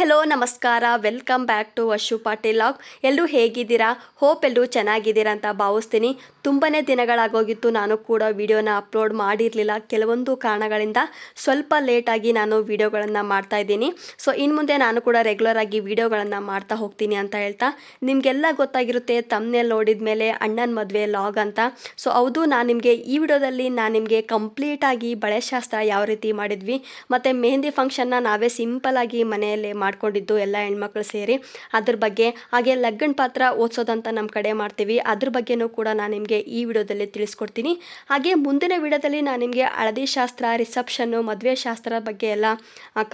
Hello, ನಮಸ್ಕಾರ. Welcome back to Ashu Patil log. ಎಲ್ಲರೂ ಹೇಗಿದ್ದೀರಾ? ಹೋಪ್ ಎಲ್ಲರೂ ಚೆನ್ನಾಗಿದ್ದೀರಾ ಅಂತ ಭಾವಿಸ್ತೀನಿ. ತುಂಬಾ ದಿನಗಳಾಗೋಗಿತ್ತು. ನಾನು ಕೂಡ ವೀಡಿಯೋನ ಅಪ್ಲೋಡ್ ಮಾಡಿರಲಿಲ್ಲ. ಕೆಲವೊಂದು ಕಾರಣಗಳಿಂದ ಸ್ವಲ್ಪ ಲೇಟಾಗಿ ನಾನು ವೀಡಿಯೋಗಳನ್ನು ಮಾಡ್ತಾ ಇದ್ದೀನಿ. ಸೊ ಇನ್ನು ಮುಂದೆ ನಾನು ಕೂಡ ರೆಗ್ಯುಲರ್ ಆಗಿ ವೀಡಿಯೋಗಳನ್ನು ಮಾಡ್ತಾ ಹೋಗ್ತೀನಿ ಅಂತ ಹೇಳ್ತಾ, ನಿಮಗೆಲ್ಲ ಗೊತ್ತಾಗಿರುತ್ತೆ ತಮ್ಮನೆ ನೋಡಿದ ಮೇಲೆ ಅಣ್ಣನ ಮದುವೆ ಲಾಗ್ ಅಂತ. ಸೊ ಹೌದು, ನಾನು ನಿಮಗೆ ಈ ವಿಡಿಯೋದಲ್ಲಿ ನಾನು ನಿಮಗೆ ಕಂಪ್ಲೀಟಾಗಿ ಬಳೆಶಾಸ್ತ್ರ ಯಾವ ರೀತಿ ಮಾಡಿದ್ವಿ, ಮತ್ತು ಮೆಹಂದಿ ಫಂಕ್ಷನ್ನ ನಾವೇ ಸಿಂಪಲ್ ಆಗಿ ಮನೆಯಲ್ಲೇ ಮಾಡ್ಕೊಂಡಿದ್ದು ಎಲ್ಲ ಹೆಣ್ಮಕ್ಳು ಸೇರಿ. ಅದ್ರ ಬಗ್ಗೆ ಹಾಗೆ ಲಗ್ನ ಪಾತ್ರ ಓದಿಸೋದಂತ ನಮ್ಮ ಕಡೆ ಮಾಡ್ತೀವಿ. ಅದ್ರ ಬಗ್ಗೆನೂ ಕೂಡ ನಾನು ನಿಮಗೆ ಈ ವಿಡಿಯೋದಲ್ಲಿ ತಿಳಿಸ್ಕೊಡ್ತೀನಿ. ಹಾಗೆ ಮುಂದಿನ ವಿಡಿಯೋದಲ್ಲಿ ನಾನು ನಿಮಗೆ ಹಳದಿ ಶಾಸ್ತ್ರ, ರಿಸೆಪ್ಷನ್ನು, ಮದುವೆ ಶಾಸ್ತ್ರ ಬಗ್ಗೆ ಎಲ್ಲ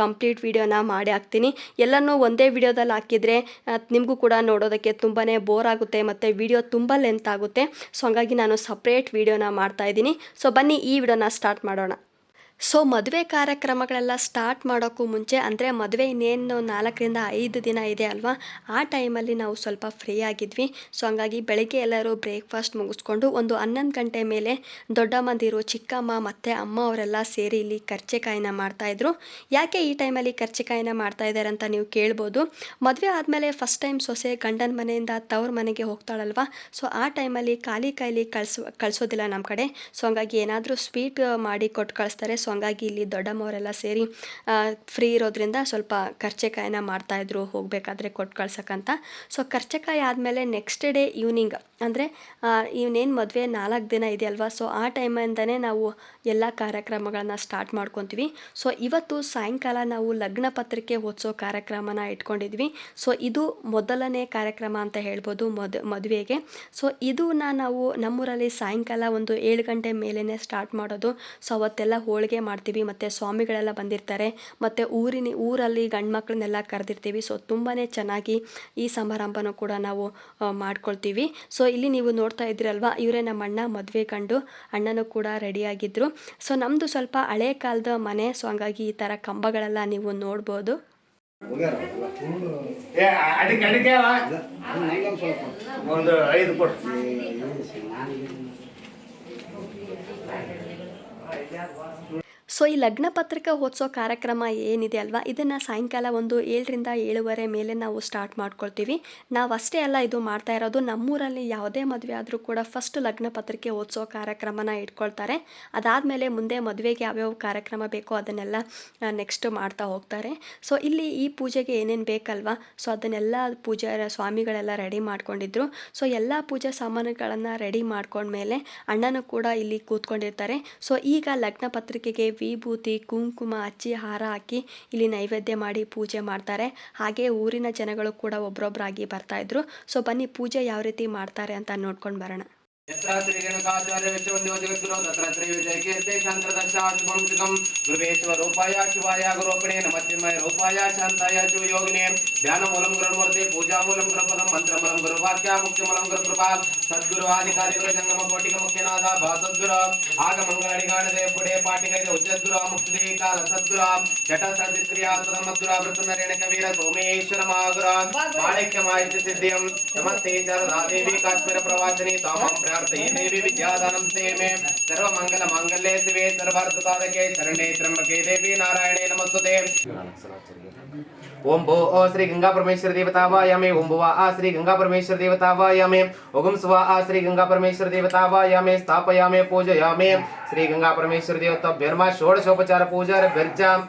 ಕಂಪ್ಲೀಟ್ ವಿಡಿಯೋನ ಮಾಡಿ ಹಾಕ್ತೀನಿ. ಎಲ್ಲನೂ ಒಂದೇ ವಿಡಿಯೋದಲ್ಲಿ ಹಾಕಿದರೆ ನಿಮಗೂ ಕೂಡ ನೋಡೋದಕ್ಕೆ ತುಂಬಾ ಬೋರ್ ಆಗುತ್ತೆ ಮತ್ತು ವಿಡಿಯೋ ತುಂಬ ಲೆಂತ್ ಆಗುತ್ತೆ. ಸೊ, ಹಾಗಾಗಿ ನಾನು ಸಪ್ರೇಟ್ ವಿಡಿಯೋನ ಮಾಡ್ತಾ ಇದ್ದೀನಿ. ಸೊ, ಬನ್ನಿ ಈ ವಿಡಿಯೋನ ಸ್ಟಾರ್ಟ್ ಮಾಡೋಣ. ಸೊ ಮದುವೆ ಕಾರ್ಯಕ್ರಮಗಳೆಲ್ಲ ಸ್ಟಾರ್ಟ್ ಮಾಡೋಕ್ಕೂ ಮುಂಚೆ, ಅಂದರೆ ಮದುವೆ ಇನ್ನೇನು ನಾಲ್ಕರಿಂದ ಐದು ದಿನ ಇದೆ ಅಲ್ವಾ? ಆ ಟೈಮಲ್ಲಿ ನಾವು ಸ್ವಲ್ಪ ಫ್ರೀ ಆಗಿದ್ವಿ. ಸೊ ಹಂಗಾಗಿ ಬೆಳಗ್ಗೆ ಎಲ್ಲರೂ ಬ್ರೇಕ್ಫಾಸ್ಟ್ ಮುಗಿಸ್ಕೊಂಡು ಒಂದು ಹನ್ನೊಂದು ಗಂಟೆ ಮೇಲೆ ದೊಡ್ಡಮ್ಮಂದಿರು ಚಿಕ್ಕಮ್ಮ ಮತ್ತು ಅಮ್ಮ ಅವರೆಲ್ಲ ಸೇರಿ ಇಲ್ಲಿ ಕರ್ಚೆಕಾಯಿನ ಮಾಡ್ತಾಯಿದ್ರು ಯಾಕೆ ಈ ಟೈಮಲ್ಲಿ ಕರ್ಚೆಕಾಯಿನ ಮಾಡ್ತಾ ಇದ್ದಾರೆ ಅಂತ ನೀವು ಕೇಳ್ಬೋದು. ಮದುವೆ ಆದಮೇಲೆ ಫಸ್ಟ್ ಟೈಮ್ ಸೊಸೆ ಗಂಡನ ಮನೆಯಿಂದ ತವ್ರ ಮನೆಗೆ ಹೋಗ್ತಾಳಲ್ವಾ? ಸೊ ಆ ಟೈಮಲ್ಲಿ ಖಾಲಿ ಕಾಯಿಲಿ ಕಳ್ಸೋ, ಕಳಿಸೋದಿಲ್ಲ ನಮ್ಮ ಕಡೆ. ಸೊ ಹಂಗಾಗಿ ಏನಾದರೂ ಸ್ವೀಟ್ ಮಾಡಿ ಕೊಟ್ಟು ಕಳಿಸ್ತಾರೆ. ಸೊ ಹಂಗಾಗಿ ಇಲ್ಲಿ ದೊಡ್ಡಮ್ಮವರೆಲ್ಲ ಸೇರಿ ಫ್ರೀ ಇರೋದ್ರಿಂದ ಸ್ವಲ್ಪ ಕರ್ಚೆಕಾಯಿನ ಮಾಡ್ತಾಯಿದ್ರು ಹೋಗಬೇಕಾದ್ರೆ ಕೊಟ್ಟು ಕಳ್ಸೋಕ್ಕಂತ. ಸೊ ಕರ್ಚೆಕಾಯಿ ಆದಮೇಲೆ ನೆಕ್ಸ್ಟ್ ಡೇ ಈವ್ನಿಂಗ್ ಅಂದರೆ ಇವನೇನು ಮದುವೆ ನಾಲ್ಕು ದಿನ ಇದೆಯಲ್ವಾ? ಸೊ ಆ ಟೈಮಿಂದನೇ ನಾವು ಎಲ್ಲ ಕಾರ್ಯಕ್ರಮಗಳನ್ನು ಸ್ಟಾರ್ಟ್ ಮಾಡ್ಕೊತೀವಿ. ಸೊ ಇವತ್ತು ಸಾಯಂಕಾಲ ನಾವು ಲಗ್ನ ಪತ್ರಿಕೆ ಓದಿಸೋ ಕಾರ್ಯಕ್ರಮನ ಇಟ್ಕೊಂಡಿದ್ವಿ. ಸೊ ಇದು ಮೊದಲನೇ ಕಾರ್ಯಕ್ರಮ ಅಂತ ಹೇಳ್ಬೋದು ಮದ್, ಮದುವೆಗೆ. ಸೊ ಇದನ್ನ ನಾವು ನಮ್ಮೂರಲ್ಲಿ ಸಾಯಂಕಾಲ ಒಂದು ಏಳು ಗಂಟೆ ಮೇಲೇ ಸ್ಟಾರ್ಟ್ ಮಾಡೋದು. ಸೊ ಅವತ್ತೆಲ್ಲ ಹೋಳಿಗೆ ಮಾಡ್ತೀವಿ, ಮತ್ತು ಸ್ವಾಮಿಗಳೆಲ್ಲ ಬಂದಿರ್ತಾರೆ, ಮತ್ತು ಊರಿನ, ಊರಲ್ಲಿ ಗಂಡು ಮಕ್ಕಳನ್ನೆಲ್ಲ ಕರೆದಿರ್ತೀವಿ. ಸೊ ತುಂಬಾ ಚೆನ್ನಾಗಿ ಈ ಸಮಾರಂಭನೂ ಕೂಡ ನಾವು ಮಾಡ್ಕೊಳ್ತೀವಿ. ಸೊ ಇಲ್ಲಿ ನೀವು ನೋಡ್ತಾ ಇದ್ರಲ್ವ ಇವರೇ ನಮ್ಮ ಅಣ್ಣ ಮದುವೆ ಕಂಡು ಅಣ್ಣನೂ ಕೂಡ ರೆಡಿಯಾಗಿದ್ದರು ಸೊ ನಮ್ಮದು ಸ್ವಲ್ಪ ಹಳೆ ಕಾಲದ ಮನೆ ಸೊ ಹಂಗಾಗಿ ಈ ಥರ ಕಂಬಗಳೆಲ್ಲ ನೀವು ನೋಡ್ಬೋದು. ಸೊ ಈ ಲಗ್ನ ಪತ್ರಿಕೆ ಓದಿಸೋ ಕಾರ್ಯಕ್ರಮ ಏನಿದೆ ಅಲ್ವಾ? ಇದನ್ನು ಸಾಯಂಕಾಲ ಒಂದು ಏಳರಿಂದ ಏಳುವರೆ ಮೇಲೆ ನಾವು ಸ್ಟಾರ್ಟ್ ಮಾಡ್ಕೊಳ್ತೀವಿ. ನಾವು ಅಷ್ಟೇ ಅಲ್ಲ, ಇದು ಮಾಡ್ತಾ ಇರೋದು ನಮ್ಮೂರಲ್ಲಿ ಯಾವುದೇ ಮದುವೆ ಆದರೂ ಕೂಡ ಫಸ್ಟ್ ಲಗ್ನ ಪತ್ರಿಕೆ ಓದಿಸೋ ಕಾರ್ಯಕ್ರಮನ ಇಟ್ಕೊಳ್ತಾರೆ. ಅದಾದಮೇಲೆ ಮುಂದೆ ಮದುವೆಗೆ ಯಾವ್ಯಾವ ಕಾರ್ಯಕ್ರಮ ಬೇಕೋ ಅದನ್ನೆಲ್ಲ ನೆಕ್ಸ್ಟ್ ಮಾಡ್ತಾ ಹೋಗ್ತಾರೆ. ಸೊ ಇಲ್ಲಿ ಈ ಪೂಜೆಗೆ ಏನೇನು ಬೇಕಲ್ವಾ? ಸೊ ಅದನ್ನೆಲ್ಲ ಪೂಜಾರ ಸ್ವಾಮಿಗಳೆಲ್ಲ ರೆಡಿ ಮಾಡ್ಕೊಂಡಿದ್ರು. ಸೊ ಎಲ್ಲ ಪೂಜಾ ಸಾಮಾನುಗಳನ್ನು ರೆಡಿ ಮಾಡ್ಕೊಂಡ್ಮೇಲೆ ಅಣ್ಣನೂ ಕೂಡ ಇಲ್ಲಿ ಕೂತ್ಕೊಂಡಿರ್ತಾರೆ. ಸೊ ಈಗ ಲಗ್ನ ಪತ್ರಿಕೆಗೆ ವಿಭೂತಿ, ಕುಂಕುಮ ಹಚ್ಚಿ ಹಾರ ಹಾಕಿ ಇಲ್ಲಿ ನೈವೇದ್ಯ ಮಾಡಿ ಪೂಜೆ ಮಾಡ್ತಾರೆ. ಹಾಗೆ ಊರಿನ ಜನಗಳು ಕೂಡ ಒಬ್ರೊಬ್ರಾಗಿ ಬರ್ತಾ ಇದ್ರು. ಸೊ ಬನ್ನಿ ಪೂಜೆ ಯಾವ ರೀತಿ ಮಾಡ್ತಾರೆ ಅಂತ ನೋಡ್ಕೊಂಡು ಬರೋಣ. यत्र श्रीरेणुकाचार्य विश्वन्योजगद्गुरो तत्र श्रीविजयकीर्ते शङ्करदशाशुभंशुकं गुरुवे स्वरूपाय शिवाय गुरोपिणे नमस्यमय रूपाय शान्ताय शिवयोगिने ध्यानमूलं गुरुमूर्ते पूजामूलं गुरुपदं मन्त्रमूलं गुरुवाक्या मुख्यमूलं गुरुकृपा सद्गुरुवादिकारिगुरुजङ्गमकोटिकमुख्यनाथ भासद्गुरु आगमङ्गणिगाणदे पुडे पाटिकैद उज्जद्गुरु मुक्तिदे काल सद्गुरु जटसदिक्रियात्मदं मद्गुरु प्रसन्नरेणकवीर सोमेश्वरमागुरु माणैक्यमायुष्य सिद्धियं नमस्ते रादेवी काश्मीरप्रवासिनी तामं शरणार्थये देवी विद्यादानं ते मे सर्वमङ्गलमाङ्गल्ये शिवे सर्वार्थसाधके शरणे त्र्यम्बके देवी नारायणे नमस्तुते ओम भो ओ श्री गंगा परमेश्वर देवतावायामे ओम भुवा आ श्री गंगा परमेश्वर देवतावायामे ओगम स्वा आ श्री गंगा परमेश्वर देवतावायामे स्थापयामे पूजयामे श्री गंगा परमेश्वर देवताभ्यर्मा षोडशोपचार पूजार भर्जाम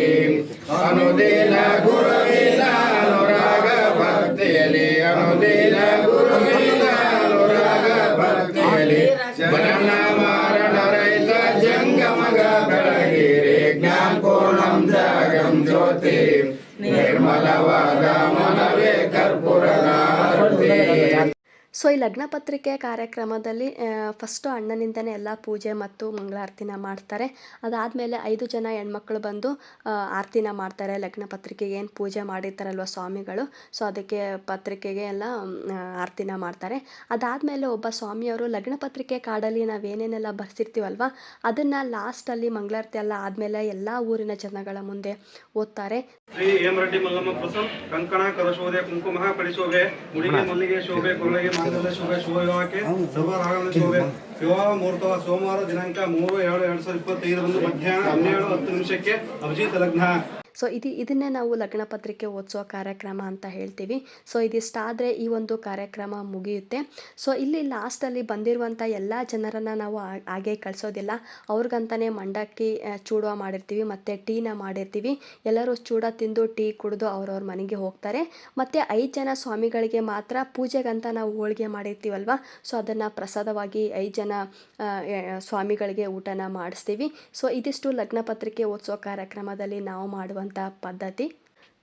অনুদিন ಸೊ ಈ ಲಗ್ನ ಪತ್ರಿಕೆ ಕಾರ್ಯಕ್ರಮದಲ್ಲಿ ಫಸ್ಟು ಅಣ್ಣನಿಂದನೇ ಎಲ್ಲ ಪೂಜೆ ಮತ್ತು ಮಂಗಳಾರತಿನ ಮಾಡ್ತಾರೆ. ಅದಾದಮೇಲೆ ಐದು ಜನ ಹೆಣ್ಮಕ್ಳು ಬಂದು ಆರತಿನ ಮಾಡ್ತಾರೆ. ಲಗ್ನ ಪತ್ರಿಕೆಗೆ ಏನು ಪೂಜೆ ಮಾಡಿರ್ತಾರಲ್ವ ಸ್ವಾಮಿಗಳು, ಸೊ ಅದಕ್ಕೆ ಪತ್ರಿಕೆಗೆ ಎಲ್ಲ ಆರತಿನ ಮಾಡ್ತಾರೆ. ಅದಾದಮೇಲೆ ಒಬ್ಬ ಸ್ವಾಮಿಯವರು, ಲಗ್ನ ಪತ್ರಿಕೆ ಕಾರ್ಡಲ್ಲಿ ನಾವೇನೇನೆಲ್ಲ ಬರ್ಸಿರ್ತೀವಲ್ವ, ಅದನ್ನು ಲಾಸ್ಟಲ್ಲಿ ಮಂಗಳಾರತಿ ಎಲ್ಲ ಆದಮೇಲೆ ಎಲ್ಲ ಊರಿನ ಜನಗಳ ಮುಂದೆ ಓದ್ತಾರೆ. ಶ್ರೀ ಕುಂಕುಮ ಪಡಿಸೋವೆ ಮಲ್ಲಿಗೆ, ಶೋಭೆ ವಿವಾಹ ಮುಹೂರ್ತವ ಸೋಮವಾರ ದಿನಾಂಕ ಮೂರು ಎರಡು ಎರಡ್ ಸಾವಿರದ ಇಪ್ಪತ್ತೈದರಂದು ಮಧ್ಯಾಹ್ನ ಹನ್ನೆರಡು ಹತ್ತು ನಿಮಿಷಕ್ಕೆ ಅಭಿಜಿತ್ ಲಗ್ನ ಸೊ ಇದು, ಇದನ್ನೇ ನಾವು ಲಗ್ನ ಪತ್ರಿಕೆ ಓದಿಸೋ ಕಾರ್ಯಕ್ರಮ ಅಂತ ಹೇಳ್ತೀವಿ. ಸೊ ಇದಿಷ್ಟಾದರೆ ಈ ಒಂದು ಕಾರ್ಯಕ್ರಮ ಮುಗಿಯುತ್ತೆ. ಸೊ ಇಲ್ಲಿ ಲಾಸ್ಟಲ್ಲಿ ಬಂದಿರುವಂಥ ಎಲ್ಲ ಜನರನ್ನು ನಾವು ಹಾಗೆ ಕಳಿಸೋದಿಲ್ಲ. ಅವ್ರಿಗಂತಲೇ ಮಂಡಕ್ಕಿ ಚೂಡ ಮಾಡಿರ್ತೀವಿ, ಮತ್ತು ಟೀನ ಮಾಡಿರ್ತೀವಿ. ಎಲ್ಲರೂ ಚೂಡ ತಿಂದು ಟೀ ಕುಡಿದು ಅವ್ರವ್ರ ಮನೆಗೆ ಹೋಗ್ತಾರೆ. ಮತ್ತು ಐದು ಜನ ಸ್ವಾಮಿಗಳಿಗೆ ಮಾತ್ರ ಪೂಜೆಗಂತ ನಾವು ಹೋಳಿಗೆ ಮಾಡಿರ್ತೀವಲ್ವ? ಸೊ ಅದನ್ನು ಪ್ರಸಾದವಾಗಿ ಐದು ಜನ ಸ್ವಾಮಿಗಳಿಗೆ ಊಟನ ಮಾಡಿಸ್ತೀವಿ. ಸೊ ಇದಿಷ್ಟು ಲಗ್ನ ಪತ್ರಿಕೆ ಓದಿಸೋ ಕಾರ್ಯಕ್ರಮದಲ್ಲಿ ನಾವು ಮಾಡುವಂಥ ಪದ್ಧತಿ.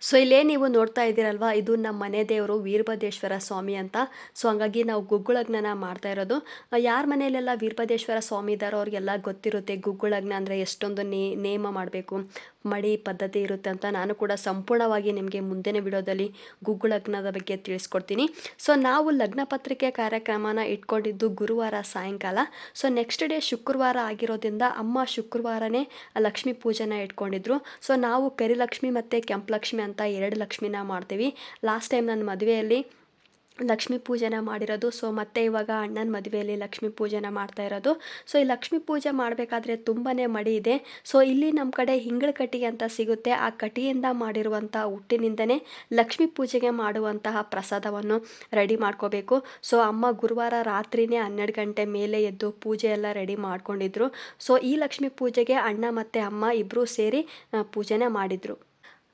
ಸೊ ಇಲ್ಲೇ ನೀವು ನೋಡ್ತಾ ಇದ್ದೀರಲ್ವ, ಇದು ನಮ್ಮ ಮನೆ ದೇವರು ವೀರಭದ್ರೇಶ್ವರ ಸ್ವಾಮಿ ಅಂತ. ಸೊ ಹಂಗಾಗಿ ನಾವು ಗುಗ್ಗುಳಗ್ನನ ಮಾಡ್ತಾ ಇರೋದು. ಯಾರ ಮನೆಯಲ್ಲೆಲ್ಲ ವೀರಭದ್ರೇಶ್ವರ ಸ್ವಾಮಿ ಇದ್ದಾರೋ ಅವ್ರಿಗೆಲ್ಲ ಗೊತ್ತಿರುತ್ತೆ ಗುಗ್ಗುಳಗ್ನ ಅಂದರೆ ಎಷ್ಟೊಂದು ನೇಮ ಮಾಡಬೇಕು. ಮಡಿ ಪದ್ಧತಿ ಇರುತ್ತೆ ಅಂತ ನಾನು ಕೂಡ ಸಂಪೂರ್ಣವಾಗಿ ನಿಮಗೆ ಮುಂದಿನ ವಿಡಿಯೋದಲ್ಲಿ ಗುಗ್ಗುಳಗ್ನದ ಬಗ್ಗೆ ತಿಳಿಸ್ಕೊಡ್ತೀನಿ. ಸೊ ನಾವು ಲಗ್ನ ಪತ್ರಿಕೆ ಕಾರ್ಯಕ್ರಮನ ಇಟ್ಕೊಂಡಿದ್ದು ಗುರುವಾರ ಸಾಯಂಕಾಲ. ಸೊ ನೆಕ್ಸ್ಟ್ ಡೇ ಶುಕ್ರವಾರ ಆಗಿರೋದ್ರಿಂದ ಅಮ್ಮ ಶುಕ್ರವಾರನೇ ಲಕ್ಷ್ಮೀ ಪೂಜೆನ ಇಟ್ಕೊಂಡಿದ್ರು. ಸೊ ನಾವು ಕರಿಲಕ್ಷ್ಮಿ ಮತ್ತು ಕೆಂಪಲಕ್ಷ್ಮಿ ಅಂತ ಎರಡು ಲಕ್ಷ್ಮಿನ ಮಾಡ್ತೀವಿ. ಲಾಸ್ಟ್ ಟೈಮ್ ನನ್ನ ಮದುವೆಯಲ್ಲಿ ಲಕ್ಷ್ಮೀ ಪೂಜೆನ ಮಾಡಿರೋದು. ಸೊ ಮತ್ತೆ ಇವಾಗ ಅಣ್ಣನ ಮದುವೆಯಲ್ಲಿ ಲಕ್ಷ್ಮೀ ಪೂಜೆನ ಮಾಡ್ತಾ ಇರೋದು. ಸೊ ಈ ಲಕ್ಷ್ಮೀ ಪೂಜೆ ಮಾಡಬೇಕಾದ್ರೆ ತುಂಬಾ ಮಡಿ ಇದೆ. ಸೊ ಇಲ್ಲಿ ನಮ್ಮ ಕಡೆ ಹಿಂಗಳ ಕಟ್ಟಿಗೆ ಅಂತ ಸಿಗುತ್ತೆ. ಆ ಕಟ್ಟಿಗೆಯಿಂದ ಮಾಡಿರುವಂಥ ಹುಟ್ಟಿನಿಂದನೇ ಲಕ್ಷ್ಮೀ ಪೂಜೆಗೆ ಮಾಡುವಂತಹ ಪ್ರಸಾದವನ್ನು ರೆಡಿ ಮಾಡ್ಕೋಬೇಕು. ಸೊ ಅಮ್ಮ ಗುರುವಾರ ರಾತ್ರಿನೇ ಹನ್ನೆರಡು ಗಂಟೆ ಮೇಲೆ ಎದ್ದು ಪೂಜೆ ಎಲ್ಲ ರೆಡಿ ಮಾಡ್ಕೊಂಡಿದ್ರು. ಸೊ ಈ ಲಕ್ಷ್ಮೀ ಪೂಜೆಗೆ ಅಣ್ಣ ಮತ್ತು ಅಮ್ಮ ಇಬ್ಬರೂ ಸೇರಿ ಪೂಜೆನೇ ಪೂಜೆನ ಮಾಡಿದರು.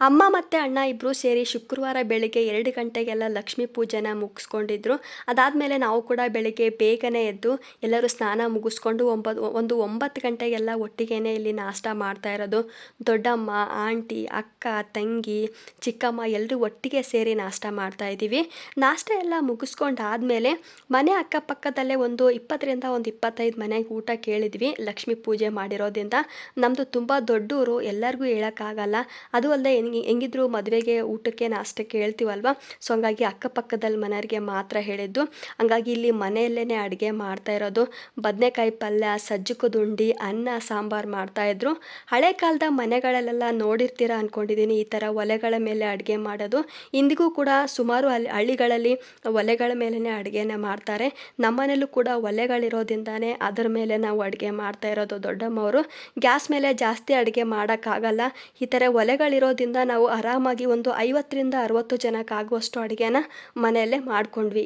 ಅಮ್ಮ ಮತ್ತು ಅಣ್ಣ ಇಬ್ಬರು ಸೇರಿ ಶುಕ್ರವಾರ ಬೆಳಗ್ಗೆ ಎರಡು ಗಂಟೆಗೆಲ್ಲ ಲಕ್ಷ್ಮೀ ಪೂಜೆನ ಮುಗಿಸ್ಕೊಂಡಿದ್ರು. ಅದಾದಮೇಲೆ ನಾವು ಕೂಡ ಬೆಳಗ್ಗೆ ಬೇಗನೆ ಎದ್ದು ಎಲ್ಲರೂ ಸ್ನಾನ ಮುಗಿಸ್ಕೊಂಡು ಒಂಬತ್ತು ಒಂದು ಒಂಬತ್ತು ಗಂಟೆಗೆಲ್ಲ ಒಟ್ಟಿಗೆನೇ ಇಲ್ಲಿ ನಾಷ್ಟ ಮಾಡ್ತಾ ಇರೋದು. ದೊಡ್ಡಮ್ಮ, ಆಂಟಿ, ಅಕ್ಕ, ತಂಗಿ, ಚಿಕ್ಕಮ್ಮ ಎಲ್ಲರೂ ಒಟ್ಟಿಗೆ ಸೇರಿ ನಾಷ್ಟ ಮಾಡ್ತಾ ಇದ್ದೀವಿ. ನಾಷ್ಟ ಎಲ್ಲ ಮುಗಿಸ್ಕೊಂಡಾದಮೇಲೆ ಮನೆ ಅಕ್ಕಪಕ್ಕದಲ್ಲೇ ಒಂದು ಇಪ್ಪತ್ತರಿಂದ ಒಂದು ಇಪ್ಪತ್ತೈದು ಮನೆಗೆ ಊಟ ಕೇಳಿದ್ವಿ ಲಕ್ಷ್ಮೀ ಪೂಜೆ ಮಾಡಿರೋದ್ರಿಂದ. ನಮ್ಮದು ತುಂಬ ದೊಡ್ಡೂರು, ಎಲ್ಲರಿಗೂ ಹೇಳೋಕ್ಕಾಗಲ್ಲ. ಅದು ಅಲ್ಲದೆ ಹೆಂಗೆ, ಹೆಂಗಿದ್ರು ಮದುವೆಗೆ, ಊಟಕ್ಕೆ, ನಾಷ್ಟಕ್ಕೆ ಹೇಳ್ತೀವಲ್ವ? ಸೊ ಹಂಗಾಗಿ ಅಕ್ಕಪಕ್ಕದಲ್ಲಿ ಮನೆಯವ್ರಿಗೆ ಮಾತ್ರ ಹೇಳಿದ್ದು. ಹಂಗಾಗಿ ಇಲ್ಲಿ ಮನೆಯಲ್ಲೇ ಅಡುಗೆ ಮಾಡ್ತಾ ಇರೋದು. ಬದನೆಕಾಯಿ ಪಲ್ಯ ಸಜ್ಜಕದ ಉಂಡಿ ಅನ್ನ, ಸಾಂಬಾರು ಮಾಡ್ತಾಯಿದ್ರು ಹಳೆ ಕಾಲದ ಮನೆಗಳಲ್ಲೆಲ್ಲ ನೋಡಿರ್ತೀರ ಅಂದ್ಕೊಂಡಿದ್ದೀನಿ ಈ ಥರ ಒಲೆಗಳ ಮೇಲೆ ಅಡುಗೆ ಮಾಡೋದು. ಇಂದಿಗೂ ಕೂಡ ಸುಮಾರು ಅಲ್ಲಿ ಹಳ್ಳಿಗಳಲ್ಲಿ ಒಲೆಗಳ ಮೇಲೇ ಅಡುಗೆನ ಮಾಡ್ತಾರೆ. ನಮ್ಮನೇಲೂ ಕೂಡ ಒಲೆಗಳಿರೋದ್ರಿಂದನೇ ಅದರ ಮೇಲೆ ನಾವು ಅಡುಗೆ ಮಾಡ್ತಾ ಇರೋದು ದೊಡ್ಡಮ್ಮವರು. ಗ್ಯಾಸ್ ಮೇಲೆ ಜಾಸ್ತಿ ಅಡುಗೆ ಮಾಡೋಕ್ಕಾಗಲ್ಲ. ಈ ಥರ ಒಲೆಗಳಿರೋದ್ರಿಂದ ನಾವು ಆರಾಮಾಗಿ ಒಂದು ಐವತ್ತರಿಂದ ಅರುವತ್ತು ಜನಕ್ಕಾಗುವಷ್ಟು ಅಡುಗೆನ ಮನೆಯಲ್ಲೇ ಮಾಡ್ಕೊಂಡ್ವಿ.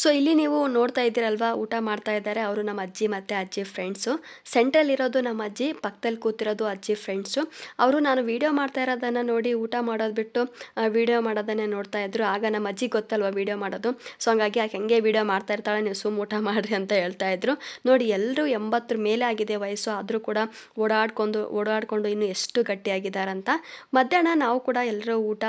ಸೊ ಇಲ್ಲಿ ನೀವು ನೋಡ್ತಾ ಇದ್ದೀರಲ್ವಾ, ಊಟ ಮಾಡ್ತಾ ಇದ್ದಾರೆ ಅವರು ನಮ್ಮ ಅಜ್ಜಿ ಮತ್ತು ಅಜ್ಜಿ ಫ್ರೆಂಡ್ಸು ಸೆಂಟ್ರಲ್ಲಿ ಇರೋದು ನಮ್ಮ ಅಜ್ಜಿ, ಪಕ್ಕದಲ್ಲಿ ಕೂತಿರೋದು ಅಜ್ಜಿ ಫ್ರೆಂಡ್ಸು ಅವರು ನಾನು ವೀಡಿಯೋ ಮಾಡ್ತಾ ಇರೋದನ್ನು ನೋಡಿ ಊಟ ಮಾಡೋದು ಬಿಟ್ಟು ವೀಡಿಯೋ ಮಾಡೋದನ್ನೇ ನೋಡ್ತಾ ಇದ್ರು. ಆಗ ನಮ್ಮ ಅಜ್ಜಿ ಗೊತ್ತಲ್ವ ವೀಡಿಯೋ ಮಾಡೋದು? ಸೊ ಹಂಗಾಗಿ ಆಕೆ ಹೆಂಗೆ ವೀಡಿಯೋ ಮಾಡ್ತಾ ಇರ್ತಾಳೆ, ನೀವು ಸುಮ್ಮ ಊಟ ಮಾಡಿರಿ ಅಂತ ಹೇಳ್ತಾ ಇದ್ರು. ನೋಡಿ ಎಲ್ಲರೂ ಎಂಬತ್ತರ ಮೇಲೆ ಆಗಿದೆ ವಯಸ್ಸು, ಆದರೂ ಕೂಡ ಓಡಾಡ್ಕೊಂಡು ಓಡಾಡ್ಕೊಂಡು ಇನ್ನು ಎಷ್ಟು ಗಟ್ಟಿಯಾಗಿದ್ದಾರಂತ. ಮಧ್ಯಾಹ್ನ ನಾವು ಕೂಡ ಎಲ್ಲರೂ ಊಟ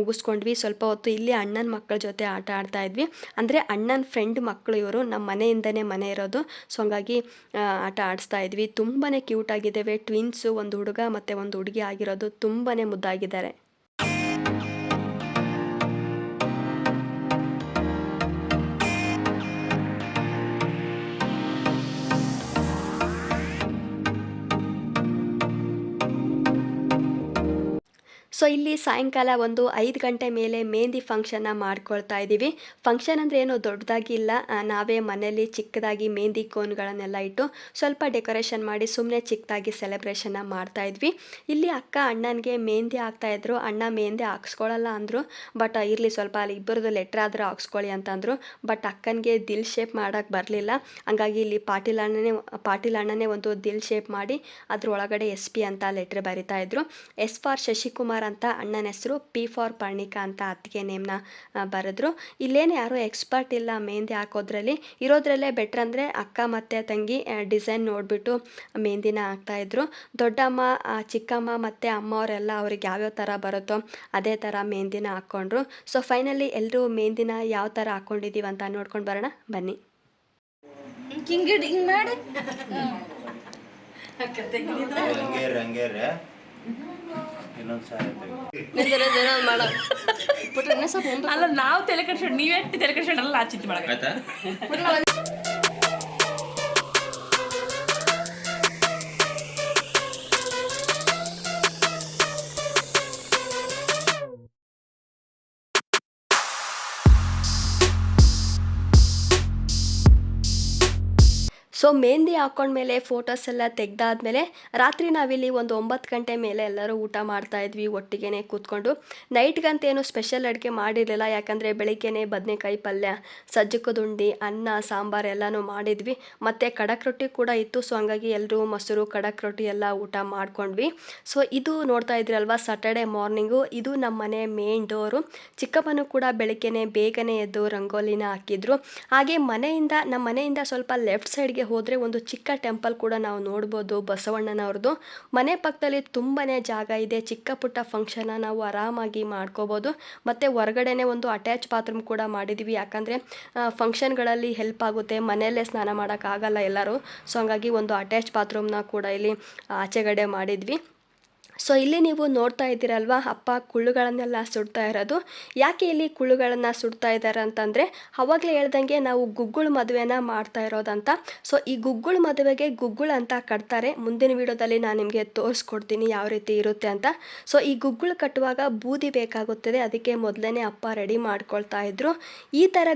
ಮುಗಿಸ್ಕೊಂಡ್ವಿ. ಸ್ವಲ್ಪ ಹೊತ್ತು ಇಲ್ಲಿ ಅಣ್ಣನ ಮಕ್ಕಳ ಜೊತೆ ಆಟ ಆಡ್ತಾ ಇದ್ವಿ. ಅಂದರೆ ಅಣ್ಣನ ಫ್ರೆಂಡ್ ಮಕ್ಕಳು ಇವರು ನಮ್ಮ ಮನೆಯಿಂದನೇ ಮನೆ ಇರೋದು. ಸೊ ಹಂಗಾಗಿ ಆಟ ಆಡಿಸ್ತಾ ಇದ್ವಿ. ತುಂಬಾ ಕ್ಯೂಟ್ ಆಗಿದ್ದೇವೆ. ಟ್ವಿನ್ಸು ಒಂದು ಹುಡುಗ ಮತ್ತು ಒಂದು ಹುಡುಗಿ ಆಗಿರೋದು ತುಂಬಾ ಮುದ್ದಾಗಿದ್ದಾರೆ. ಸೊ ಇಲ್ಲಿ ಸಾಯಂಕಾಲ ಒಂದು ಐದು ಗಂಟೆ ಮೇಲೆ ಮೆಹಂದಿ ಫಂಕ್ಷನ್ನ ಮಾಡ್ಕೊಳ್ತಾ ಇದ್ದೀವಿ. ಫಂಕ್ಷನ್ ಅಂದರೆ ಏನು? ದೊಡ್ಡದಾಗಿ ಇಲ್ಲ. ನಾವೇ ಮನೆಯಲ್ಲಿ ಚಿಕ್ಕದಾಗಿ ಮೆಹಂದಿ ಕೋನ್ಗಳನ್ನೆಲ್ಲ ಇಟ್ಟು ಸ್ವಲ್ಪ ಡೆಕೋರೇಷನ್ ಮಾಡಿ ಸುಮ್ಮನೆ ಚಿಕ್ಕದಾಗಿ ಸೆಲೆಬ್ರೇಷನ್ನ ಮಾಡ್ತಾ ಇದ್ವಿ. ಇಲ್ಲಿ ಅಕ್ಕ ಅಣ್ಣನಿಗೆ ಮೆಹಂದಿ ಹಾಕ್ತಾಯಿದ್ರು ಅಣ್ಣ ಮೆಹಂದಿ ಹಾಕ್ಸ್ಕೊಳ್ಳಲ್ಲ ಅಂದರು. ಬಟ್ ಇರಲಿ ಸ್ವಲ್ಪ ಅಲ್ಲಿ ಇಬ್ಬರದು ಲೆಟ್ರ್ ಆದರೂ ಹಾಕ್ಸ್ಕೊಳ್ಳಿ ಅಂತಂದರು ಬಟ್ ಅಕ್ಕನಿಗೆ ದಿಲ್ ಶೇಪ್ ಮಾಡೋಕ್ಕೆ ಬರಲಿಲ್ಲ. ಹಂಗಾಗಿ ಇಲ್ಲಿ ಪಾಟೀಲ್ ಅಣ್ಣನೇ ಪಾಟೀಲ್ ಅಣ್ಣನೇ ಒಂದು ದಿಲ್ ಶೇಪ್ ಮಾಡಿ ಅದರೊಳಗಡೆ ಎಸ್ ಪಿ ಅಂತ ಲೆಟ್ರ್ ಬರಿತಾ ಇದ್ರು. ಎಸ್ ಫಾರ್ ಶಶಿಕುಮಾರ್ ಅಣ್ಣನ ಹೆಸರು ಪಿ ಫಾರ್ ಪರ್ಣಿಕಾ ಅಂತ ಅತ್ತಿಗೆ ನೇಮ್ನ ಬರೆದ್ರು ಇಲ್ಲೇನು ಯಾರೂ ಎಕ್ಸ್ಪರ್ಟ್ ಇಲ್ಲ ಮೆಹಂದಿ ಹಾಕೋದ್ರಲ್ಲಿ ಇರೋದ್ರಲ್ಲೇ ಬೆಟ್ರ್ ಅಂದರೆ ಅಕ್ಕ ಮತ್ತು ತಂಗಿ ಡಿಸೈನ್ ನೋಡಿಬಿಟ್ಟು ಮೆಹಂದಿನ ಹಾಕ್ತಾಯಿದ್ರು ದೊಡ್ಡಮ್ಮ ಚಿಕ್ಕಮ್ಮ ಮತ್ತು ಅಮ್ಮವರೆಲ್ಲ ಅವ್ರಿಗೆ ಯಾವ್ಯಾವ ಥರ ಬರುತ್ತೋ ಅದೇ ಥರ ಮೆಹಂದಿನ ಹಾಕ್ಕೊಂಡ್ರು ಸೊ ಫೈನಲಿ ಎಲ್ಲರೂ ಮೆಹಂದಿನ ಯಾವ ಥರ ಹಾಕ್ಕೊಂಡಿದ್ದೀವಿ ಅಂತ ನೋಡ್ಕೊಂಡು ಬರೋಣ ಬನ್ನಿ ಹಿಂಗೆ ಹಿಂಗ್ ಮಾಡಿ ಇನ್ನೊಂದು ಸಾರಿ ಅಲ್ಲ ನಾವು ತಲೆ ಕೆಡ್ಸ್ಕೊಂಡು ನೀವೇ ತಲೆ ಕೆಡ್ಸ್ಕೊಂಡಲ್ಲ ಆ ಚಿಂತೆ ಮಾಡಕ ಸೊ ಮೆಹಂದಿ ಹಾಕೊಂಡ್ಮೇಲೆ ಫೋಟೋಸ್ ಎಲ್ಲ ತೆಗ್ದಾದ್ಮೇಲೆ ರಾತ್ರಿ ನಾವಿಲ್ಲಿ ಒಂದು ಒಂಬತ್ತು ಗಂಟೆ ಮೇಲೆ ಎಲ್ಲರೂ ಊಟ ಮಾಡ್ತಾ ಇದ್ವಿ ಒಟ್ಟಿಗೆ ಕೂತ್ಕೊಂಡು. ನೈಟ್ಗಂತೇನು ಸ್ಪೆಷಲ್ ಅಡುಗೆ ಮಾಡಿರಲಿಲ್ಲ. ಯಾಕಂದರೆ ಬೆಳಿಗ್ಗೆನೆ ಬದನೆಕಾಯಿ ಪಲ್ಯ ಸಜ್ಜಕದ ಉಂಡಿ, ಅನ್ನ, ಸಾಂಬಾರು ಎಲ್ಲನೂ ಮಾಡಿದ್ವಿ. ಮತ್ತು ಕಡಕ್ ರೊಟ್ಟಿ ಕೂಡ ಇತ್ತು. ಸೊ ಹಂಗಾಗಿ ಎಲ್ಲರೂ ಮೊಸರು ಕಡಕ್ ರೊಟ್ಟಿ ಎಲ್ಲ ಊಟ ಮಾಡ್ಕೊಂಡ್ವಿ. ಸೊ ಇದು ನೋಡ್ತಾ ಇದ್ರಲ್ವಾ ಸಾಟರ್ಡೆ ಮಾರ್ನಿಂಗು ಇದು ನಮ್ಮ ಮನೆ ಮೇನ್ ಡೋರು ಚಿಕ್ಕಪ್ಪನೂ ಕೂಡ ಬೆಳಿಗ್ಗೆನೆ ಬೇಗನೆ ಎದ್ದು ರಂಗೋಲಿನ ಹಾಕಿದ್ರು. ಹಾಗೆ ಮನೆಯಿಂದ, ನಮ್ಮ ಮನೆಯಿಂದ ಸ್ವಲ್ಪ ಲೆಫ್ಟ್ ಸೈಡ್ಗೆ ಹೋದರೆ ಒಂದು ಚಿಕ್ಕ ಟೆಂಪಲ್ ಕೂಡ ನಾವು ನೋಡ್ಬೋದು ಬಸವಣ್ಣನವ್ರದ್ದು. ಮನೆ ಪಕ್ಕದಲ್ಲಿ ತುಂಬಾ ಜಾಗ ಇದೆ, ಚಿಕ್ಕ ಪುಟ್ಟ ಫಂಕ್ಷನ್ನ ನಾವು ಆರಾಮಾಗಿ ಮಾಡ್ಕೋಬೋದು. ಮತ್ತು ಹೊರಗಡೆನೇ ಒಂದು ಅಟ್ಯಾಚ್ ಬಾತ್ರೂಮ್ ಕೂಡ ಮಾಡಿದ್ವಿ. ಯಾಕಂದರೆ ಫಂಕ್ಷನ್ಗಳಲ್ಲಿ ಹೆಲ್ಪ್ ಆಗುತ್ತೆ, ಮನೆಯಲ್ಲೇ ಸ್ನಾನ ಮಾಡೋಕ್ಕಾಗಲ್ಲ ಎಲ್ಲರೂ. ಸೊ ಹಂಗಾಗಿ ಒಂದು ಅಟ್ಯಾಚ್ ಬಾತ್ರೂಮ್ನ ಕೂಡ ಇಲ್ಲಿ ಆಚೆಗಡೆ ಮಾಡಿದ್ವಿ. ಸೊ ಇಲ್ಲಿ ನೀವು ನೋಡ್ತಾ ಇದ್ದೀರಲ್ವಾ ಅಪ್ಪ ಕುಳ್ಳುಗಳನ್ನೆಲ್ಲ ಸುಡ್ತಾ ಇರೋದು. ಯಾಕೆ ಇಲ್ಲಿ ಕುಳ್ಳುಗಳನ್ನು ಸುಡ್ತಾ ಇದ್ದಾರೆ ಅಂತಂದರೆ, ಅವಾಗಲೇ ಹೇಳ್ದಂಗೆ ನಾವು ಗುಗ್ಗುಳ್ ಮದುವೆನ ಮಾಡ್ತಾ ಇರೋದಂತ. ಸೊ ಈ ಗುಗ್ಗುಳ್ ಮದುವೆಗೆ ಗುಗ್ಗುಳು ಅಂತ ಕಟ್ತಾರೆ. ಮುಂದಿನ ವಿಡಿಯೋದಲ್ಲಿ ನಾನು ನಿಮಗೆ ತೋರಿಸ್ಕೊಡ್ತೀನಿ ಯಾವ ರೀತಿ ಇರುತ್ತೆ ಅಂತ. ಸೊ ಈ ಗುಗ್ಗುಳು ಕಟ್ಟುವಾಗ ಬೂದಿ ಬೇಕಾಗುತ್ತದೆ. ಅದಕ್ಕೆ ಮೊದಲೇ ಅಪ್ಪ ರೆಡಿ ಮಾಡ್ಕೊಳ್ತಾ ಇದ್ರು. ಈ ಥರ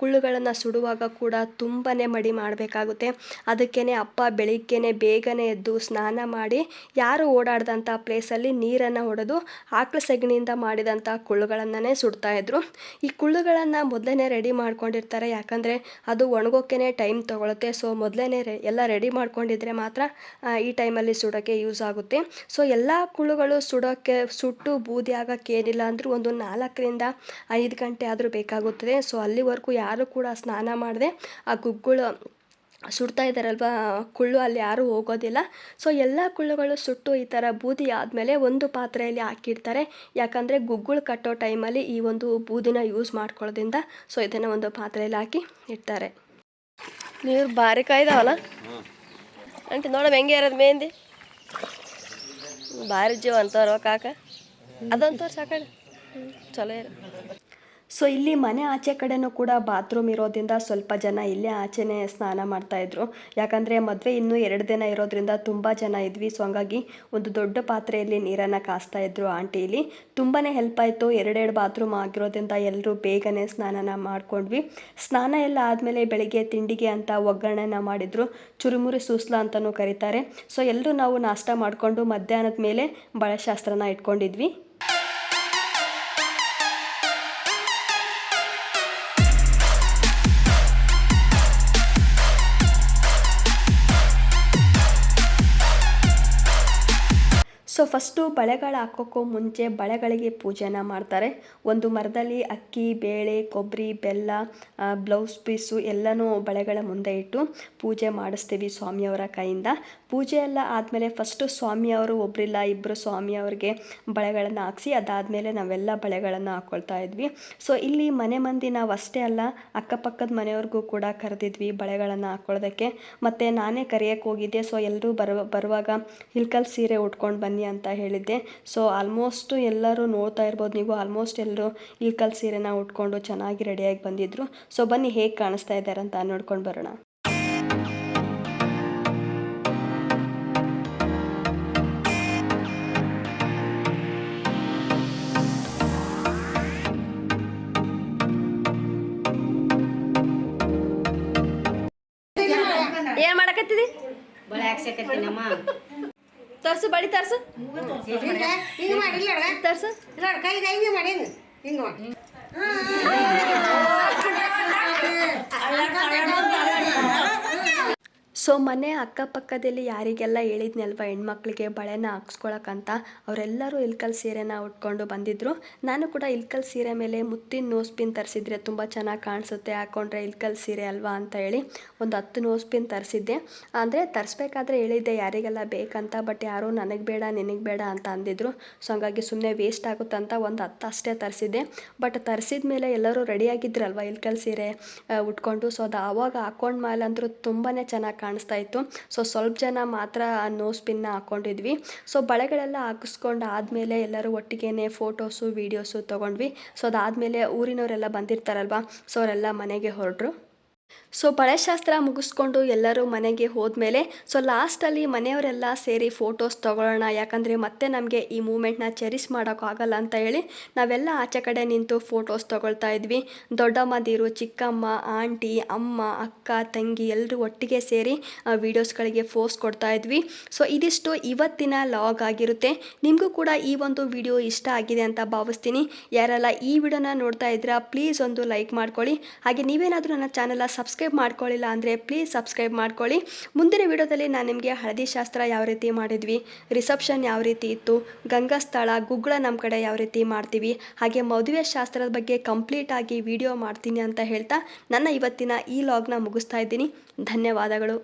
ಕುಳ್ಳುಗಳನ್ನು ಸುಡುವಾಗ ಕೂಡ ತುಂಬಾ ಮಡಿ ಮಾಡಬೇಕಾಗುತ್ತೆ. ಅದಕ್ಕೇ ಅಪ್ಪ ಬೆಳಿಗ್ಗೆನೆ ಬೇಗನೆ ಎದ್ದು ಸ್ನಾನ ಮಾಡಿ, ಯಾರು ಓಡಾಡ್ದಂಥ ಪ್ಲೇಸಲ್ಲಿ ನೀರನ್ನು ಹೊಡೆದು ಆಕಳ ಸೆಗಣಿಯಿಂದ ಮಾಡಿದಂಥ ಕುಳ್ಳುಗಳನ್ನೇ ಸುಡ್ತಾ ಇದ್ರು. ಈ ಕುಳ್ಳುಗಳನ್ನು ಮೊದಲೇ ರೆಡಿ ಮಾಡ್ಕೊಂಡಿರ್ತಾರೆ. ಯಾಕಂದರೆ ಅದು ಒಣಗೋಕ್ಕೇ ಟೈಮ್ ತೊಗೊಳುತ್ತೆ. ಸೊ ಮೊದಲೇ ರೆ ಎಲ್ಲ ರೆಡಿ ಮಾಡ್ಕೊಂಡಿದ್ರೆ ಮಾತ್ರ ಈ ಟೈಮಲ್ಲಿ ಸುಡೋಕ್ಕೆ ಯೂಸ್ ಆಗುತ್ತೆ. ಸೊ ಎಲ್ಲ ಕುಳ್ಳುಗಳು ಸುಡೋಕ್ಕೆ ಸುಟ್ಟು ಬೂದಿ ಆಗೋಕ್ಕೆ ಏನಿಲ್ಲ ಅಂದರೂ ಒಂದು ನಾಲ್ಕರಿಂದ ಐದು ಗಂಟೆ ಆದರೂ ಬೇಕಾಗುತ್ತದೆ. ಸೊ ಅಲ್ಲಿವರೆಗೂ ಯಾರು ಕೂಡ ಸ್ನಾನ ಮಾಡದೆ ಆ ಗುಗ್ಗುಳು ಸುಡ್ತಾ ಇದ್ದಾರಲ್ವ? ಕುಳ್ಳು ಅಲ್ಲಿ ಯಾರೂ ಹೋಗೋದಿಲ್ಲ. ಸೊ ಎಲ್ಲ ಕುಳ್ಳುಗಳು ಸುಟ್ಟು ಈ ಥರ ಬೂದಿ ಆದಮೇಲೆ ಒಂದು ಪಾತ್ರೆಯಲ್ಲಿ ಹಾಕಿಡ್ತಾರೆ. ಯಾಕಂದರೆ ಗುಗ್ಗುಳು ಕಟ್ಟೋ ಟೈಮಲ್ಲಿ ಈ ಒಂದು ಬೂದಿನ ಯೂಸ್ ಮಾಡ್ಕೊಳ್ಳೋದ್ರಿಂದ ಸೊ ಇದನ್ನು ಒಂದು ಪಾತ್ರೆಯಲ್ಲಿ ಹಾಕಿ ಇಡ್ತಾರೆ. ನೀರು ಭಾರಿ ಕಾಯ್ದಾವಲ್ಲ ಅಂಟಿ ನೋಡಮ್ ಹೆಂಗೆ ಇರೋದು ಮೆಹಂದಿ ಭಾರಿ ಜೀವ ಅಂತವ್ರ ಕಾಕ? ಅದಂತವ್ರು ಸಾಕಡೆ ಚಲೋ ಇರೋ. ಸೊ ಇಲ್ಲಿ ಮನೆ ಆಚೆ ಕಡೆನೂ ಕೂಡ ಬಾತ್ರೂಮ್ ಇರೋದ್ರಿಂದ ಸ್ವಲ್ಪ ಜನ ಇಲ್ಲೇ ಆಚೆನೇ ಸ್ನಾನ ಮಾಡ್ತಾಯಿದ್ರು ಯಾಕಂದರೆ ಮದುವೆ ಇನ್ನೂ ಎರಡು ದಿನ ಇರೋದ್ರಿಂದ ತುಂಬ ಜನ ಇದ್ವಿ. ಸೊ ಹಂಗಾಗಿ ಒಂದು ದೊಡ್ಡ ಪಾತ್ರೆಯಲ್ಲಿ ನೀರನ್ನು ಕಾಸ್ತಾ ಇದ್ರು ಆಂಟಿ ಇಲ್ಲಿ ತುಂಬಾ ಹೆಲ್ಪ್ ಆಯಿತು. ಎರಡೆರಡು ಬಾತ್ರೂಮ್ ಆಗಿರೋದ್ರಿಂದ ಎಲ್ಲರೂ ಬೇಗನೆ ಸ್ನಾನನ ಮಾಡ್ಕೊಂಡ್ವಿ. ಸ್ನಾನ ಎಲ್ಲ ಆದಮೇಲೆ ಬೆಳಿಗ್ಗೆ ತಿಂಡಿಗೆ ಅಂತ ಒಗ್ಗರಣೆನ ಮಾಡಿದ್ರು. ಚುರುಮುರಿ ಸೂಸ್ಲ ಅಂತಲೂ ಕರೀತಾರೆ. ಸೊ ಎಲ್ಲರೂ ನಾವು ನಾಷ್ಟ ಮಾಡಿಕೊಂಡು ಮಧ್ಯಾಹ್ನದ ಮೇಲೆ ಬಳೆಶಾಸ್ತ್ರನ ಇಟ್ಕೊಂಡಿದ್ವಿ. ಸೊ ಫಸ್ಟು ಬಳೆಗಳು ಹಾಕೋಕ್ಕೂ ಮುಂಚೆ ಬಳೆಗಳಿಗೆ ಪೂಜೆನ ಮಾಡ್ತಾರೆ. ಒಂದು ಮರದಲ್ಲಿ ಅಕ್ಕಿ, ಬೇಳೆ, ಕೊಬ್ಬರಿ, ಬೆಲ್ಲ ಬ್ಲೌಸ್ ಪೀಸು ಎಲ್ಲನೂ ಬಳೆಗಳ ಮುಂದೆ ಇಟ್ಟು ಪೂಜೆ ಮಾಡಿಸ್ತೀವಿ ಸ್ವಾಮಿಯವರ ಕೈಯಿಂದ. ಪೂಜೆ ಎಲ್ಲ ಆದಮೇಲೆ ಫಸ್ಟು ಸ್ವಾಮಿಯವರು ಒಬ್ಬರಿಲ್ಲ ಇಬ್ಬರು ಸ್ವಾಮಿಯವ್ರಿಗೆ ಬಳೆಗಳನ್ನು ಹಾಕ್ಸಿ, ಅದಾದಮೇಲೆ ನಾವೆಲ್ಲ ಬಳೆಗಳನ್ನು ಹಾಕ್ಕೊಳ್ತಾ ಇದ್ವಿ. ಸೊ ಇಲ್ಲಿ ಮನೆ ಮಂದಿ ನಾವು ಅಷ್ಟೇ ಅಲ್ಲ, ಅಕ್ಕಪಕ್ಕದ ಮನೆಯವ್ರಿಗೂ ಕೂಡ ಕರೆದಿದ್ವಿ ಬಳೆಗಳನ್ನು ಹಾಕ್ಕೊಳ್ಳೋದಕ್ಕೆ ಮತ್ತು ನಾನೇ ಕರೆಯೋಕ್ಕೆ ಹೋಗಿದ್ದೆ. ಸೊ ಎಲ್ಲರೂ ಬರುವ, ಬರುವಾಗ ಹಿಲ್ಕಲ್ ಸೀರೆ ಉಟ್ಕೊಂಡು ಬನ್ನಿ ಅಂತ ಹೇಳಿದ್ದೆ. ಸೊ ಆಲ್ಮೋಸ್ಟು ಎಲ್ಲರೂ ನೋಡ್ತಾ ಇರ್ಬೋದು ನೀವು. ಆಲ್ಮೋಸ್ಟ್ ಎಲ್ಲರೂ ಇಲ್ಕಲ್ ಸೀರೆನ ಉಟ್ಕೊಂಡು ಚೆನ್ನಾಗಿ ರೆಡಿಯಾಗಿ ಬಂದಿದ್ರು. ಸೊ ಬನ್ನಿ ಹೇಗೆ ಕಾಣಿಸ್ತಾ ಇದ್ದಾರೆ ಅಂತ ನೋಡ್ಕೊಂಡು ಬರೋಣ. ಏನ್ ಮಾಡಕತ್ತಿದಿ? ಬಳೆ ಹಾಕ್ಸಕತ್ತೀನಮ್ಮ. ತರ್ಸು ಬಳಿ ತರ್ಸು. ಹಿಂಗೆ ಮಾಡಿಲ್ಲ ತರ್ಸು. ಇಲ್ಲ ಕೈಗೆ ಹಿಂಗೆ ಮಾಡೀನಿ ಹಿಂಗೆ. ಮಾಡಿ ಸೊ ಮನೆ ಅಕ್ಕಪಕ್ಕದಲ್ಲಿ ಯಾರಿಗೆಲ್ಲ ಹೇಳಿದ್ನಲ್ವ ಹೆಣ್ಮಕ್ಳಿಗೆ ಬಳೆನ ಹಾಕ್ಸ್ಕೊಳಕ್ಕಂತ ಅವರೆಲ್ಲರೂ ಇಲ್ಕಲ್ ಸೀರೆನ ಉಟ್ಕೊಂಡು ಬಂದಿದ್ರು. ನಾನು ಕೂಡ ಇಲ್ಕಲ್ ಸೀರೆ ಮೇಲೆ ಮುತ್ತಿನ ನೋಸ್ ಪಿನ್ ತರಿಸಿದ್ರೆ ತುಂಬ ಚೆನ್ನಾಗಿ ಕಾಣಿಸುತ್ತೆ, ಹಾಕೊಂಡ್ರೆ ಇಲ್ಕಲ್ ಸೀರೆ ಅಲ್ವಾ ಅಂತ ಹೇಳಿ ಒಂದು ಹತ್ತು ನೋಸ್ ಪಿನ್ ತರಿಸಿದ್ದೆ. ಅಂದರೆ ತರಿಸ್ಬೇಕಾದ್ರೆ ಹೇಳಿದ್ದೆ ಯಾರಿಗೆಲ್ಲ ಬೇಕಂತ ಬಟ್ ಯಾರೂ ನನಗೆ ಬೇಡ, ನಿನಗೆ ಬೇಡ ಅಂತ ಅಂದಿದ್ರು. ಸೊ ಹಂಗಾಗಿ ಸುಮ್ಮನೆ ವೇಸ್ಟ್ ಆಗುತ್ತಂತ ಒಂದು ಹತ್ತು ಅಷ್ಟೇ ತರಿಸಿದ್ದೆ. ಬಟ್ ತರಿಸಿದ ಮೇಲೆ ಎಲ್ಲರೂ ರೆಡಿಯಾಗಿದ್ರಲ್ವ ಇಲ್ಕಲ್ ಸೀರೆ ಉಟ್ಕೊಂಡು? ಸೊ ಅದು ಆವಾಗ ಹಾಕೊಂಡ ಮೇಲೆ ಅಂತೂ ತುಂಬಾ ಚೆನ್ನಾಗಿ ಕಾಣಿಸ್ತಾ ಇತ್ತು. ಸೊ ಸ್ವಲ್ಪ ಜನ ಮಾತ್ರ ನೋ ನೋಸ್ ಹಾಕೊಂಡಿದ್ವಿ. ಸೊ ಬಳೆಗಳೆಲ್ಲ ಹಾಕಿಸ್ಕೊಂಡು ಆದಮೇಲೆ ಎಲ್ಲರೂ ಒಟ್ಟಿಗೆ ಫೋಟೋಸು ವೀಡಿಯೋಸು ತೊಗೊಂಡ್ವಿ. ಸೊ ಅದಾದಮೇಲೆ ಊರಿನವರೆಲ್ಲ ಬಂದಿರ್ತಾರಲ್ವ? ಸೊ ಅವರೆಲ್ಲ ಮನೆಗೆ ಹೊರಟ್ರು. ಸೊ ಬಳೆಶಾಸ್ತ್ರ ಮುಗಿಸ್ಕೊಂಡು ಎಲ್ಲರೂ ಮನೆಗೆ ಹೋದ್ಮೇಲೆ ಸೊ ಲಾಸ್ಟಲ್ಲಿ ಮನೆಯವರೆಲ್ಲ ಸೇರಿ ಫೋಟೋಸ್ ತೊಗೊಳ್ಳೋಣ, ಯಾಕಂದರೆ ಮತ್ತೆ ನಮಗೆ ಈ ಮೂಮೆಂಟ್ನ ಚೆರಿಸ್ ಮಾಡೋಕ್ಕಾಗಲ್ಲ ಅಂತ ಹೇಳಿ ನಾವೆಲ್ಲ ಆಚೆ ಕಡೆ ನಿಂತು ಫೋಟೋಸ್ ತೊಗೊಳ್ತಾ ಇದ್ವಿ. ದೊಡ್ಡಮ್ಮದಿರು ಚಿಕ್ಕಮ್ಮ, ಆಂಟಿ, ಅಮ್ಮ, ಅಕ್ಕ, ತಂಗಿ ಎಲ್ಲರೂ ಒಟ್ಟಿಗೆ ಸೇರಿ ವೀಡಿಯೋಸ್ಗಳಿಗೆ ಫೋಸ್ ಕೊಡ್ತಾ ಇದ್ವಿ. ಸೊ ಇದಿಷ್ಟು ಇವತ್ತಿನ ಲಾಗ್ ಆಗಿರುತ್ತೆ. ನಿಮಗೂ ಕೂಡ ಈ ಒಂದು ವಿಡಿಯೋ ಇಷ್ಟ ಆಗಿದೆ ಅಂತ ಭಾವಿಸ್ತೀನಿ. ಯಾರೆಲ್ಲ ಈ ವಿಡಿಯೋನ ನೋಡ್ತಾ ಇದ್ದೀರಾ ಪ್ಲೀಸ್ ಒಂದು ಲೈಕ್ ಮಾಡ್ಕೊಳ್ಳಿ. ಹಾಗೆ ನೀವೇನಾದರೂ ನನ್ನ ಚಾನಲ್ನ ಸಬ್ಸ್ಕ್ರೈಬ್ ಮಾಡ್ಕೊಳ್ಳಿಲ್ಲ ಅಂದರೆ ಪ್ಲೀಸ್ ಸಬ್ಸ್ಕ್ರೈಬ್ ಮಾಡ್ಕೊಳ್ಳಿ. ಮುಂದಿನ ವಿಡಿಯೋದಲ್ಲಿ ನಾನು ನಿಮಗೆ ಹಳದಿ ಶಾಸ್ತ್ರ ಯಾವ ರೀತಿ ಮಾಡಿದ್ವಿ ರಿಸೆಪ್ಷನ್ ಯಾವ ರೀತಿ ಇತ್ತು ಗಂಗಾಸ್ಥಳ ಗುಗ್ಗಳ ನಮ್ಮ ಕಡೆ ಯಾವ ರೀತಿ ಮಾಡ್ತೀವಿ, ಹಾಗೆ ಮದುವೆ ಶಾಸ್ತ್ರದ ಬಗ್ಗೆ ಕಂಪ್ಲೀಟಾಗಿ ವಿಡಿಯೋ ಮಾಡ್ತೀನಿ ಅಂತ ಹೇಳ್ತಾ ನನ್ನ ಇವತ್ತಿನ ಈ ಲಾಗ್ನ ಮುಗಿಸ್ತಾ ಇದ್ದೀನಿ. ಧನ್ಯವಾದಗಳು.